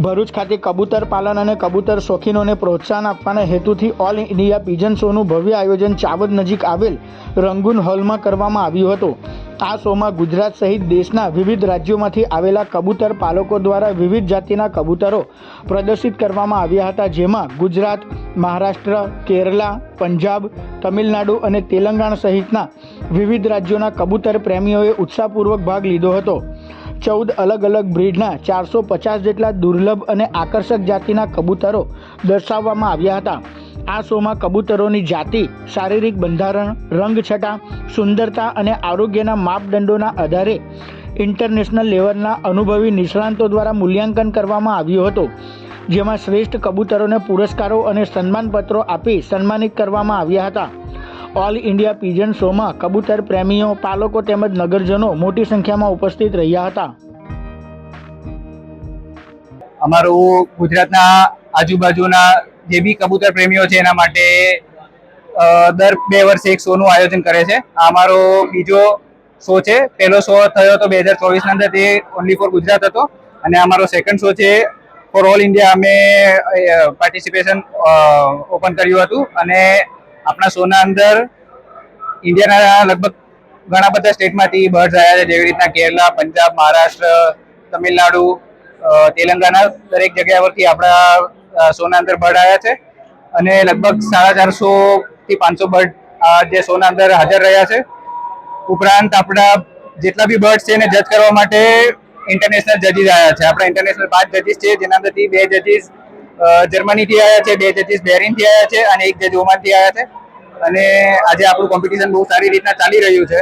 ભરૂચ ખાતે કબૂતર પાલન અને કબૂતર શોખીનોને પ્રોત્સાહન આપવાના હેતુથી ઓલ ઇન્ડિયા પિજન શોનું ભવ્ય આયોજન ચાવદ નજીક આવેલ રંગૂન હોલમાં કરવામાં આવ્યું હતું. આ શોમાં ગુજરાત સહિત દેશના વિવિધ રાજ્યોમાંથી આવેલા કબૂતર પાલકો દ્વારા વિવિધ જાતિના કબૂતરો પ્રદર્શિત કરવામાં આવ્યા હતા, જેમાં ગુજરાત, મહારાષ્ટ્ર, કેરલા, પંજાબ, તમિલનાડુ અને તેલંગાણા સહિતના વિવિધ રાજ્યોના કબૂતર પ્રેમીઓએ ઉત્સાહપૂર્વક ભાગ લીધો હતો. ચૌદ અલગ અલગ બ્રીડના ચારસો પચાસ જેટલા દુર્લભ અને આકર્ષક જાતિના કબૂતરો દર્શાવવામાં આવ્યા હતા. આ શોમાં કબૂતરોની જાતિ, શારીરિક બંધારણ રંગછટા સુંદરતા અને આરોગ્યના માપદંડોના આધારે ઇન્ટરનેશનલ લેવલના અનુભવી નિષ્ણાંતો દ્વારા મૂલ્યાંકન કરવામાં આવ્યું હતું. જેમાં શ્રેષ્ઠ કબૂતરોને પુરસ્કારો અને સન્માનપત્રો આપી સન્માનિત કરવામાં આવ્યા હતા. ઓલ ઇન્ડિયા પિજન શોમાં કબૂતર પ્રેમીઓ, પાલકો તેમજ નગરજનો મોટી સંખ્યામાં ઉપસ્થિત રહ્યા હતા. અમારું ગુજરાતના આજુબાજુના જે બી કબૂતર પ્રેમીઓ છે એના માટે દર બે વર્ષે એક શોનું આયોજન કરે છે. અમારો બીજો શો છે. પહેલો શો થયો હતો બે હજાર ચોવીસના અંદર તે ઓનલી ફોર ગુજરાત હતો. અને અમારો સેકન્ડ શો છે ફોર ઓલ ઇન્ડિયા અમે પાર્ટિસિપેશન ઓપન કર્યું હતું. અને આપણા શોના અંદર ઇન્ડિયાના લગભગ ઘણા બધા સ્ટેટમાંથી બર્ડ્સ આવ્યા છે. જેવી રીતના કેરલા, પંજાબ, મહારાષ્ટ્ર, તમિલનાડુ તેલંગાના દરેક જગ્યા પરથી આપણા સોના અંદર બર્ડ આવ્યા છે. અને લગભગ સાડા ચારસો થી પાંચસો બર્ડ જે શોના અંદર હાજર રહ્યા છે. ઉપરાંત આપણા જેટલા બી બર્ડ્સ છે એને જજ કરવા માટે ઇન્ટરનેશનલ જજીસ આવ્યા છે. આપણા ઇન્ટરનેશનલ પાંચ જજીસ છે, જેના અંદરથી બે જજીસ જર્મનીથી આવ્યા છે, બે જજીસ બેરિનથી આવ્યા છે અને એક જજ ઓમાનથી આવ્યા છે. અને આજે આપણું કોમ્પિટિશન બહુ સારી રીતના ચાલી રહ્યું છે.